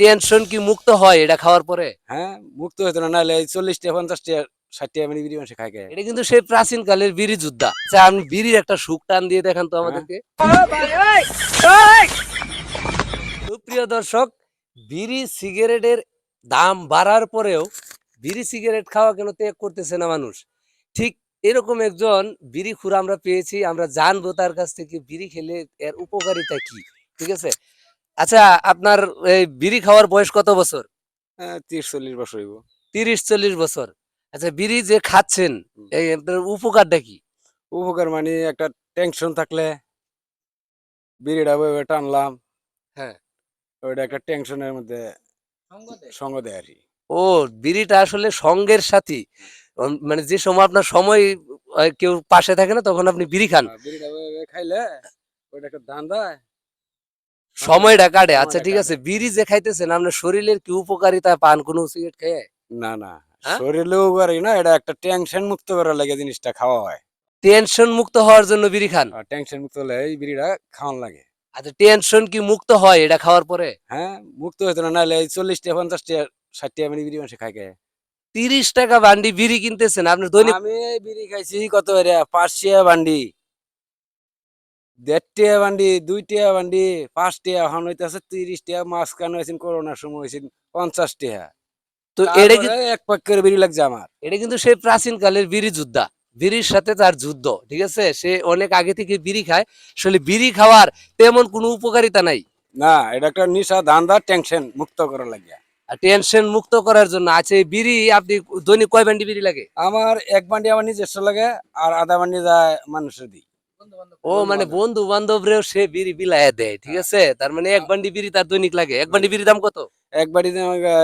Tension কি মুক্ত হয় এটা খাওয়ার পরে? হ্যাঁ মুক্ত হইতো না নাহলে চল্লিশটা পঞ্চাশটা মানে বিড়ি মানুষ খায় এটা কিন্তু সেই প্রাচীন কালের বিড়ি যোদ্ধা। আচ্ছা বিড়ির একটা সুখ টান দিয়ে দেখান তো আমাদেরকে। সুপ্রিয় দর্শক বিড়ি সিগারেটের দাম বাড়ার পরেও বিড়ি সিগারেট খাওয়া কেন ত্যাগ করতেছে না মানুষ? ঠিক এরকম একজন বিড়ি খুর আমরা পেয়েছি আমরা জানব তার কাছ থেকে বিড়ি খেলে এর উপকারিতা কি ঠিক আছে? আচ্ছা আপনার এই বিড়ি খাওয়ার বয়স কত বছর? হ্যাঁ তিরিশ চল্লিশ বছর হইব। তিরিশ চল্লিশ বছর। আচ্ছা বিড়ি যে খাচ্ছেন এই আপনার উপকারটা কি? উপকার মানে একটা টেনশন থাকলে বিড়িটা ওইভাবে টানলাম। হ্যাঁ। ওইটা একটা টেনশনের মধ্যে সঙ্গ দেয়। আর কি ও বিড়িটা আসলে সঙ্গের সাথী। মানে যে সময় আপনার সময় কেউ পাশে থাকে না তখন আপনি বিড়ি খান। আর বিড়িটা খাইলে ওইটা একটা দান দেয়। সময়টা কাটে আচ্ছা ঠিক আছে। বিড়ি যে খাইতেছেন আপনার শরীরের কি উপকারিতা? পান কোনো সিগারেট খেয়ে না না। হ্যাঁ? শরীরেও পারি না এটা একটা টেনশন মুক্ত করার লাগে জিনিসটা খাওয়া হয়। টেনশন মুক্ত হওয়ার জন্য বিড়ি খান? টেনশন মুক্ত হলে এই বিড়িটা খাওয়ান লাগে। আচ্ছা টেনশন কি মুক্ত হয় এটা খাওয়ার পরে? হ্যাঁ মুক্ত হইতো না নাহলে চল্লিশটা পঞ্চাশটা ষাটটা মানে বিড়ি মানুষ খাই খায় তিরিশ টাকা বান্ডি বিড়ি কিনতেছেন আপনি দৈনিক আমি বিড়ি খাইছি কত রে পাঁচটিয়া বান্ডি। দেড়টিয়া বান্ডি দুইটিয়া বান্ডি পাঁচটিয়া এখন হইতেছে তিরিশ টিয়া মাঝখানে হয়েছেন করোনার সময় হয়েছেন পঞ্চাশ টিয়া তো এটা কি তারপরে এক পাক করে বিড়ি লাগছে আমার। এটা কিন্তু সেই প্রাচীন কালের বিড়ি যোদ্ধা। বিড়ির সাথে তার যুদ্ধ ঠিক আছে? সে অনেক আগে থেকে বিড়ি খায়। আসলে বিড়ি খাওয়ার তেমন কোনো উপকারিতা নাই। না এটা একটা নিশা ধান্দা টেনশন মুক্ত করা লাগে আর টেনশন মুক্ত করার জন্য আছে বিড়ি আপনি দৈনিক কয় বান্ডি বিড়ি লাগে? আমার এক বান্ডি আমার নিজস্ব লাগে আর আধা বান্ডি যায় মানুষের দিই ও মানে বন্ধু বান্ধবরেও সে বিড়ি বিলায় দেয় ঠিক আছে? তার মানে এক বান্ডি বিড়ি তার দৈনিক লাগে। এক বান্ডি বিড়ি দাম কত? এক বাড়িতে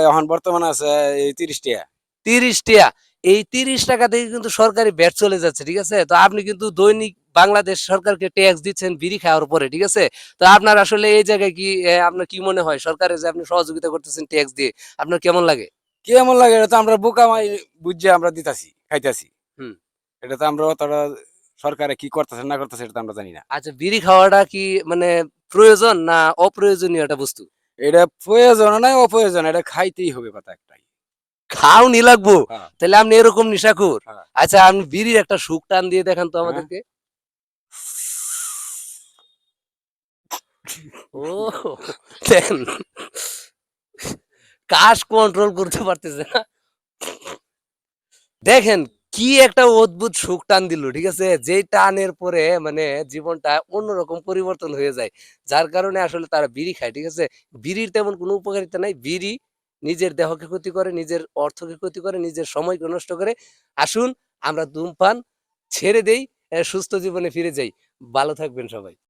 এখন বর্তমানে আছে এই তিরিশ টিয়া। তিরিশ টাকা এই তিরিশ টাকা থেকে কিন্তু সরকারি ব্যাট চলে যাচ্ছে ঠিক আছে? তো আপনি কিন্তু দৈনিক বাংলাদেশ সরকারকে ট্যাক্স দিচ্ছেন বিড়ি খাওয়ার পরে ঠিক আছে? তো আপনার আসলে এই জায়গায় কি আপনার কি মনে হয়? সরকারের যে আপনি সহযোগিতা করতেছেন ট্যাক্স দিয়ে আপনার কেমন লাগে? কেমন লাগে? এটা তো আমরা বোকামাই বুঝে আমরা দিতাছি খাইতাছি। হুম। এটা তো আমরা অতটা সরকারে কি করতেছে না করতেছে এটা আমরা জানি না। আচ্ছা বিড়ি খাওয়াটা কি মানে প্রয়োজন না অপ্রয়োজনীয় একটা বস্তু? এটা প্রয়োজন নাই অপ্রয়োজন। এটা খাইতেই হবে কথা একটাই। খাও নি লাগবো? হ্যাঁ। তাহলে আপনি এরকম নিশাখুর? হ্যাঁ। আচ্ছা আপনি বিড়ির একটা সুখ টান দিয়ে দেখান তো আমাদেরকে। ও দেখেন। কাশ কন্ট্রোল করতে পারতেছে না। দেখেন কি একটা অদ্ভুত সুখ টান দিল, ঠিক আছে? যে টানের পরে মানে জীবনটা অন্যরকম পরিবর্তন হয়ে যায়। যার কারণে আসলে তারা বিড়ি খায়, ঠিক আছে? বিড়ির তেমন কোনো উপকারিতা নাই। বিড়ি নিজের দেহকে ক্ষতি করে, নিজের অর্থকে ক্ষতি করে, নিজের সময়কে নষ্ট করে। আসুন, আমরা ধূমপান ছেড়ে দেই সুস্থ জীবনে ফিরে যাই। ভালো থাকবেন সবাই।